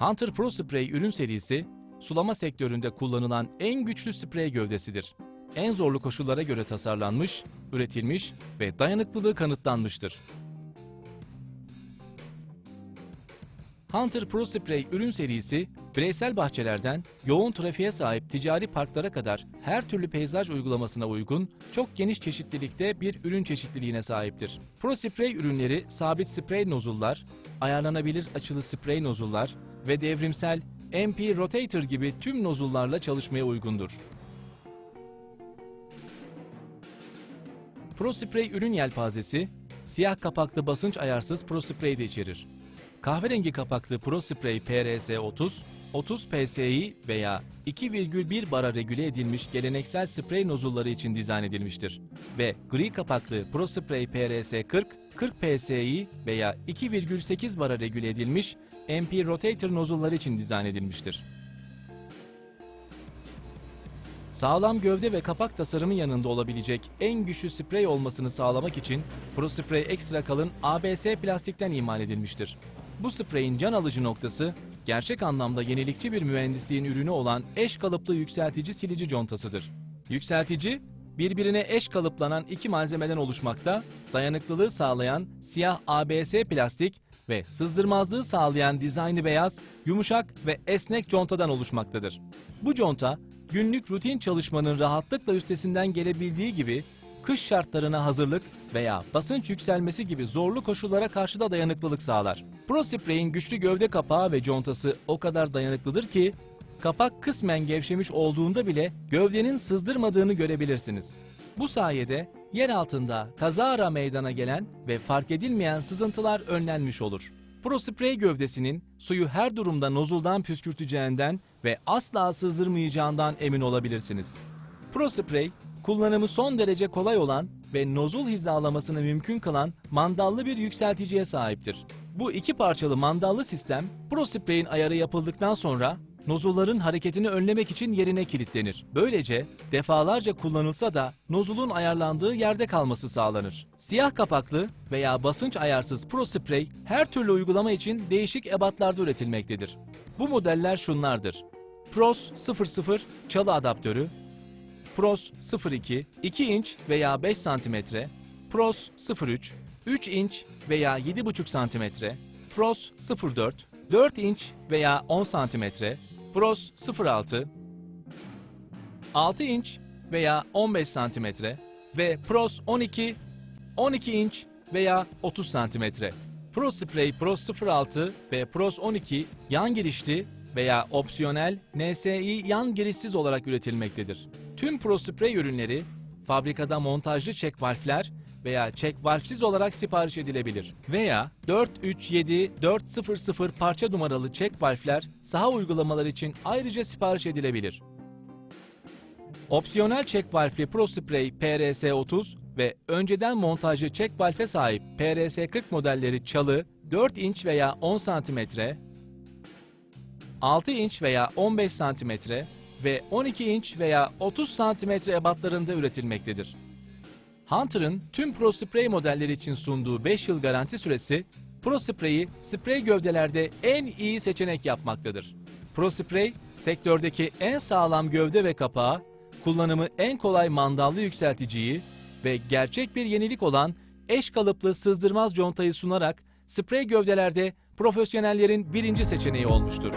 Hunter Pro Spray ürün serisi, sulama sektöründe kullanılan en güçlü sprey gövdesidir. En zorlu koşullara göre tasarlanmış, üretilmiş ve dayanıklılığı kanıtlanmıştır. Hunter Pro Spray ürün serisi, bireysel bahçelerden yoğun trafiğe sahip ticari parklara kadar her türlü peyzaj uygulamasına uygun, çok geniş çeşitlilikte bir ürün çeşitliliğine sahiptir. Pro Spray ürünleri sabit sprey nozullar, ayarlanabilir açılı sprey nozullar ve devrimsel MP Rotator gibi tüm nozullarla çalışmaya uygundur. Pro Spray ürün yelpazesi, siyah kapaklı basınç ayarsız Pro Spray de içerir. Kahverengi kapaklı Pro Spray PRS 30, 30 PSI veya 2,1 bara regüle edilmiş geleneksel sprey nozulları için dizayn edilmiştir. Ve gri kapaklı Pro Spray PRS 40, 40 PSI veya 2,8 bara regüle edilmiş MP Rotator nozulları için dizayn edilmiştir. Sağlam gövde ve kapak tasarımı yanında olabilecek en güçlü sprey olmasını sağlamak için Pro Spray ekstra kalın ABS plastikten imal edilmiştir. Bu spreyin can alıcı noktası, gerçek anlamda yenilikçi bir mühendisliğin ürünü olan eş kalıplı yükseltici silici contasıdır. Yükseltici, birbirine eş kalıplanan iki malzemeden oluşmakta, dayanıklılığı sağlayan siyah ABS plastik ve sızdırmazlığı sağlayan dizaynı beyaz, yumuşak ve esnek contadan oluşmaktadır. Bu conta, günlük rutin çalışmanın rahatlıkla üstesinden gelebildiği gibi kış şartlarına hazırlık veya basınç yükselmesi gibi zorlu koşullara karşı da dayanıklılık sağlar. Pro Spray'in güçlü gövde kapağı ve contası o kadar dayanıklıdır ki kapak kısmen gevşemiş olduğunda bile gövdenin sızdırmadığını görebilirsiniz. Bu sayede yer altında kazara meydana gelen ve fark edilmeyen sızıntılar önlenmiş olur. Pro Spray gövdesinin suyu her durumda nozuldan püskürteceğinden ve asla sızdırmayacağından emin olabilirsiniz. Pro Spray, kullanımı son derece kolay olan ve nozul hizalamasını mümkün kılan mandallı bir yükselticiye sahiptir. Bu iki parçalı mandallı sistem, Pro Spray'in ayarı yapıldıktan sonra nozulların hareketini önlemek için yerine kilitlenir. Böylece defalarca kullanılsa da nozulun ayarlandığı yerde kalması sağlanır. Siyah kapaklı veya basınç ayarsız Pro Spray her türlü uygulama için değişik ebatlarda üretilmektedir. Bu modeller şunlardır. Pros 00 çalı adaptörü, Pros 02 2 inç veya 5 cm, Pros 03 3 inç veya 7,5 cm, Pros 04 4 inç veya 10 cm, Pros 06 6 inç veya 15 cm ve Pros 12 12 inç veya 30 cm. Pro Spray Pros 06 ve Pros 12 yan girişli veya opsiyonel NSI yan girişsiz olarak üretilmektedir. Tüm Pro Spray ürünleri fabrikada montajlı çek valfler veya çek valfsiz olarak sipariş edilebilir. Veya 437-400 parça numaralı çek valfler saha uygulamaları için ayrıca sipariş edilebilir. Opsiyonel çek valfli Pro Spray PRS 30 ve önceden montajlı çek valfe sahip PRS 40 modelleri çalı 4 inç veya 10 cm, 6 inç veya 15 cm ve 12 inç veya 30 cm ebatlarında üretilmektedir. Hunter'ın tüm Pro Spray modelleri için sunduğu 5 yıl garanti süresi, Pro Spray'i sprey gövdelerde en iyi seçenek yapmaktadır. Pro Spray, sektördeki en sağlam gövde ve kapağı, kullanımı en kolay mandallı yükselticiyi ve gerçek bir yenilik olan eş kalıplı sızdırmaz contayı sunarak sprey gövdelerde profesyonellerin birinci seçeneği olmuştur.